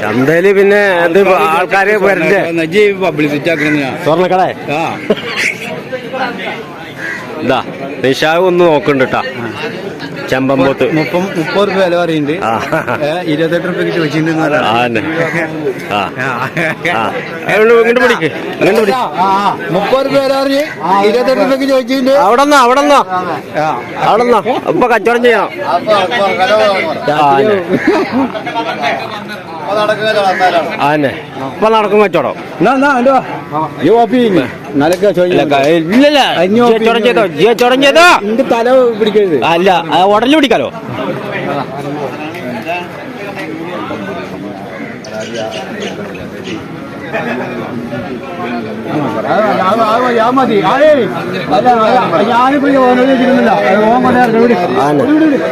ചന്തയിൽ പിന്നെ അത് ആൾക്കാര് വരണ്ടേ? പബ്ലിസിറ്റി സ്വർണക്കടേ? ഇതാ നിഷാവ് ഒന്ന് നോക്കണ്ട് ചെമ്പമ്പോത്ത് മുപ്പം മുപ്പത് രൂപ വില പറയുന്നുണ്ട്. ഇരുപത്തെട്ട് റുപ്യ ചോദിച്ചിട്ടുണ്ട് വെച്ചിട്ടുണ്ട് ആ ആ. അതുകൊണ്ട് ഇങ്ങോട്ട് പിടിക്ക്. ഇങ്ങോട്ട് പിടിക്ക്. മുപ്പത് രൂപ വില പറഞ്ഞ് ഇരുപത്തെട്ട് റുപ്യക്ക് ചോദിച്ചിട്ടുണ്ട് അവിടെ നിന്നോ അവിടെ നിന്നോ അവിടെ നിന്നോ ഇപ്പൊ കച്ചവടം ചെയ്യണം ആ തന്നെ. ആ തന്നെ നടക്കും കച്ചവടം അല്ല പിടിക്കാലോ.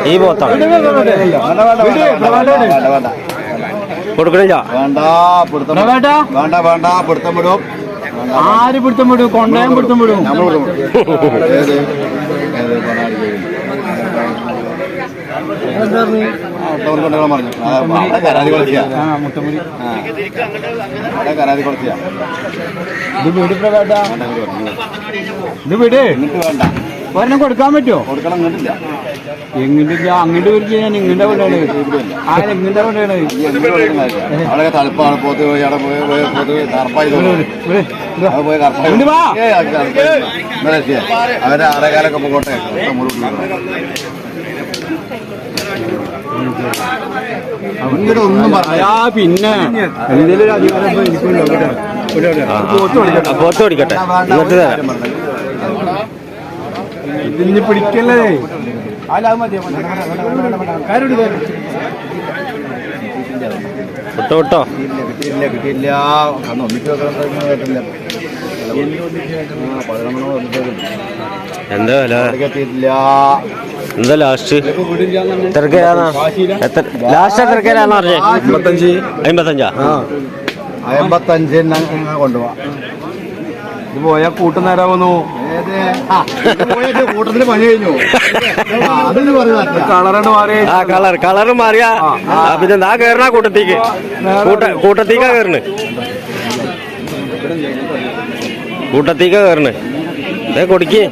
ഈ പോത്താണ് വിട്, വിട്, വിട്. വിട്, പ്രഭാകരൻ. കൊടുക്കണില്ല വേണ്ട പിടുത്തം വേണ്ട വേണ്ട വേണ്ട പിടുത്തം വിടും ആര് പിടുത്തം വിടും കൊണ്ടയം പിടുത്തം വിടും ഇത് വീട് ഇത് വീട് എന്നിട്ട് വേണ്ട ഒരെണ്ണം കൊടുക്കാൻ പറ്റുമോ? കൊടുക്കണം എങ്ങിട്ട് അങ്ങോട്ട് വിളിച്ച് ഞാൻ ഇങ്ങോട്ട് കൊണ്ടാണ് ആ എങ്ങിന്റെ കൊണ്ടാണ്. അവിടെ തണുപ്പാണ്. പോത്ത് പോയി അവിടെ പോയി പോയി പോത്ത് കറുപ്പായി പോയി കറുപ്പായി. അവരെ അരകാലൊക്കെ പോകട്ടെ പിന്നെ. എന്തെങ്കിലും ഒരു അധികാരം പോത്ത് തരാം. ഇതിന് പിടിക്കല്ലേ? വിട്ടോ വിട്ടോ. കിട്ടിയില്ല കിട്ടിയില്ല അന്ന് ഒന്നിച്ച് വെക്കണം കേട്ടില്ല. പതിനൊന്നോ എന്താ വില? എന്താ ലാസ്റ്റ്? തിരക്കേരാന്നാ എത്ര? ലാസ്റ്റ് തിരക്കേരാന്ന് പറഞ്ഞേ? അമ്പത്തഞ്ച്. അമ്പത്തഞ്ചാ? കൊണ്ടുപോവാ. ഇത് പോയാ കൂട്ടം കൂട്ടത്തിന് പണി കഴിഞ്ഞു. അതിന് പറഞ്ഞു കളറാണ് മാറി ആ കളർ കളർ മാറിയാ. പിന്നെ നാ കേറണ കൂട്ടത്തേക്ക്. കൂട്ട കൂട്ടത്തേക്കാ കേറണ്. കൂട്ടത്തേക്കാ കേറണ്. ഏ കൊടുക്ക്.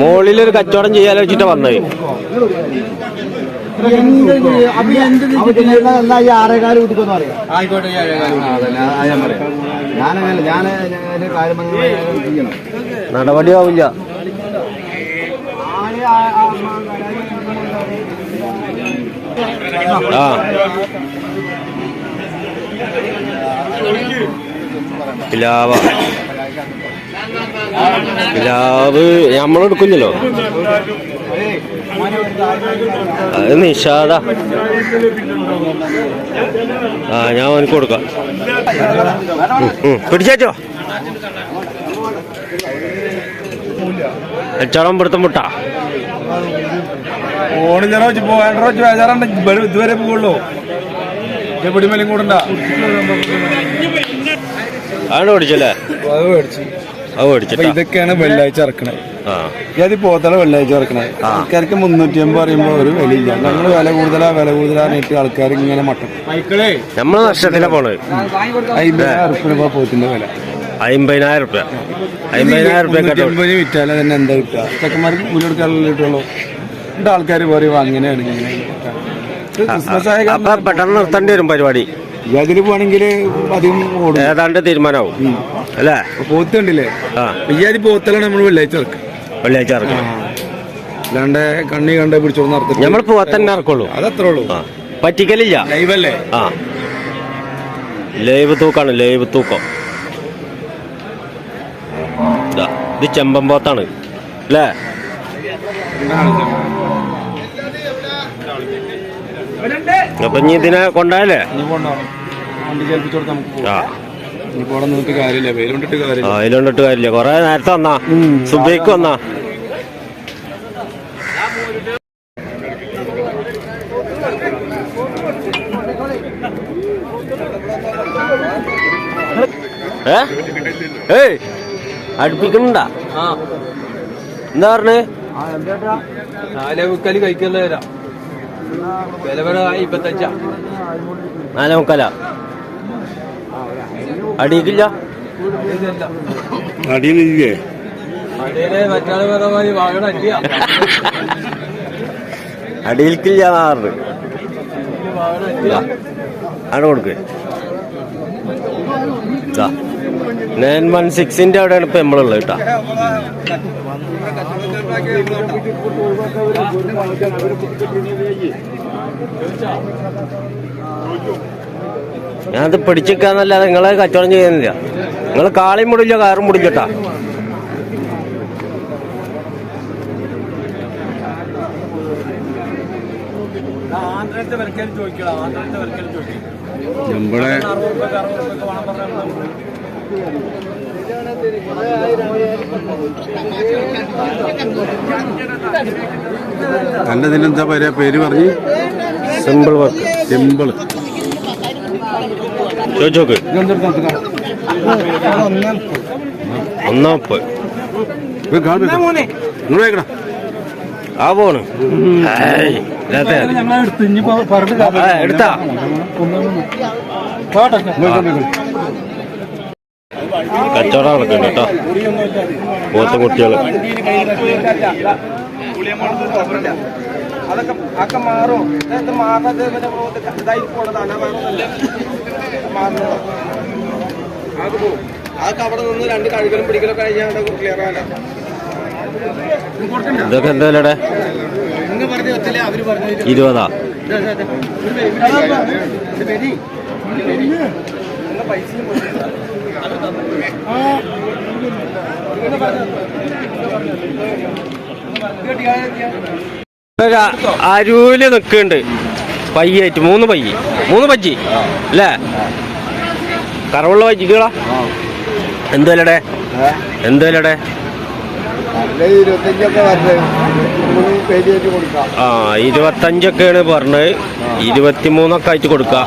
മോളിലൊരു കച്ചവടം ചെയ്യാലോ വെച്ചിട്ട് വന്നത്. ആയിക്കോട്ടെ ഞാനങ്ങനെ ഞാൻ ചെയ്യണം നടപടിയാവില്ല ആ പിലാവ പിലാവ് നമ്മളെടുക്കില്ലല്ലോ അത് നിഷാദ. ആ ഞാൻ അവനക്ക് കൊടുക്കാം. പിടിച്ചോ ചടം പിടുത്തം മുട്ട. ഓണിഞ്ഞ വെച്ച് പോകാൻ വെച്ച് ബേജാറുണ്ട് ഇതുവരെ പോകുള്ളൂ പിടിമലും കൂടണ്ട. ആണ് പിടിച്ചല്ലേ അത് മേടിച്ചു. അത് മേടിച്ചു ഇതൊക്കെയാണ് വെള്ളിയാഴ്ച ഇറക്കണത്. ആ ഇത് പോത്തല വെള്ളിയാഴ്ച ഇറക്കണേ ആൾക്കാർക്ക് മുന്നൂറ്റി അമ്പത് പറയുമ്പോൾ ഒരു വിലയില്ല. ഞങ്ങൾ വില കൂടുതലാ വില കൂടുതലാ നേരിട്ട് ആൾക്കാർ ഇങ്ങനെ മട്ടം. നമ്മൾ നഷ്ടത്തിലാ പോണത്. അമ്പതിനായിരം രൂപ പോത്തിന്റെ വില. അമ്പതിനായിരം റുപ്യ അമ്പതിനായിരം റുപ്യ തന്നെ എന്താ കിട്ടുക? ചെക്കന്മാർക്ക് കൂലി കൊടുക്കാനുള്ള കിട്ടുള്ളൂ. എന്നിട്ട് ആൾക്കാർ പറയും അങ്ങനെയാണ് ഇങ്ങനെ പെട്ടെന്ന് നിർത്തേണ്ടി വരും പരിപാടി. അതിന് പോവാണെങ്കിൽ അധികം ഓടും. ഏതാണ്ട് തീരുമാനമാവും. അല്ലേ? പോത്തുണ്ടല്ലേ പോത്ത് കണ്ടില്ലേ? ആ. ഈ പോത്തലാണ് നമ്മൾ വെള്ളിയാഴ്ച ഇറക്കുക വെള്ളിയാഴ്ച ഇറക്കണം. അല്ലാണ്ട് കണ്ണി കണ്ട പിടിച്ചോണ്ട് നടത്തി നമ്മൾ പോത്തന്നെ ഇറക്കുള്ളൂ. അതത്രേ ഉള്ളൂ പറ്റിക്കലില്ല. ലൈവല്ലേ? ആ. ലൈവ് തൂക്കാണ് ലൈവ് തൂക്കം. ഇതാ ചെമ്പൻ പോത്താണ്. അല്ലേ? അപ്പൊ ഇനി ഇതിനെ പോവാം. ആ. വെയിലുണ്ടിട്ട് ആ, കാര്യമില്ല. അതിലൊണ്ടിട്ട് കാര്യമില്ല. കൊറേ നേരത്തെ വന്നാ. സുബേക്ക് വന്നാ. ഏയ് അടുപ്പിക്കണ്ടാ എന്താ പറഞ്ഞേ? നാലേ മുക്കാൽ കഴിക്കല്ലേ വരാം നാലേ മുക്കാല? അടിയിക്കില്ല അടിയിലില്ലേ? അടിയിൽക്കില്ല ആറ് ആണ് കൊടുക്ക്. നയൻ വൺ സിക്സിന്റെ അവിടെയാണ് ഇപ്പൊ നമ്മളുള്ളത് കേട്ടാ. ഞാനത് പിടിച്ചിക്കാന്നല്ലാതെ നിങ്ങളെ കച്ചവടം ചെയ്യുന്നില്ല. നിങ്ങൾ കാളിയും മുടില്ല കാറും മുടില്ലട്ടാ നമ്മളെ എന്റെ ഇതിനെന്താ പറയാ പേര് പറഞ്ഞു? സിമ്പിൾ വർക്ക് സിമ്പിൾ ചോദിച്ചോക്ക് കച്ചവടം കേട്ടോ. കുട്ടികൾ. അതൊക്കെ അതൊക്കെ മാറും. മാറാതെ ഇതായി പോണതാണ്. അതൊക്കെ അവിടെ നിന്ന് രണ്ട് കഴുകലും പിടിക്കലൊക്കെ കഴിഞ്ഞാൽ ക്ലിയർ ആകാൻ ഇതൊക്കെ എന്താ വിലയുടെ ഇരുപതാ. അരൂൽ നിൽക്കുന്നുണ്ട്. പയ്യായിട്ട് മൂന്ന് പയ്യ. മൂന്ന് പജ്ജി. അല്ലേ? കറവുള്ള പജ്ജിക്കളാ എന്ത് വിലയുടെ എന്ത് വിലയുടെ ഇരുപത്തഞ്ചൊക്കെ വരട്ടെ മൂന്ന് പേജ് വെച്ച് കൊടുക്കാം. ആ ഇരുപത്തഞ്ചൊക്കെയാണ് പറഞ്ഞത്. ഇരുപത്തിമൂന്നൊക്കെ ആയിട്ട് കൊടുക്കുക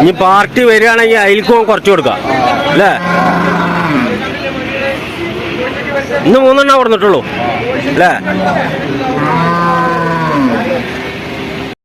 ഇനി പാർട്ടി വരികയാണെങ്കിൽ അതിൽക്കും കുറച്ച് കൊടുക്കുക അല്ലേ? ഇന്ന് മൂന്നെണ്ണം കൊടുത്തിട്ടുള്ളൂ. അല്ലേ?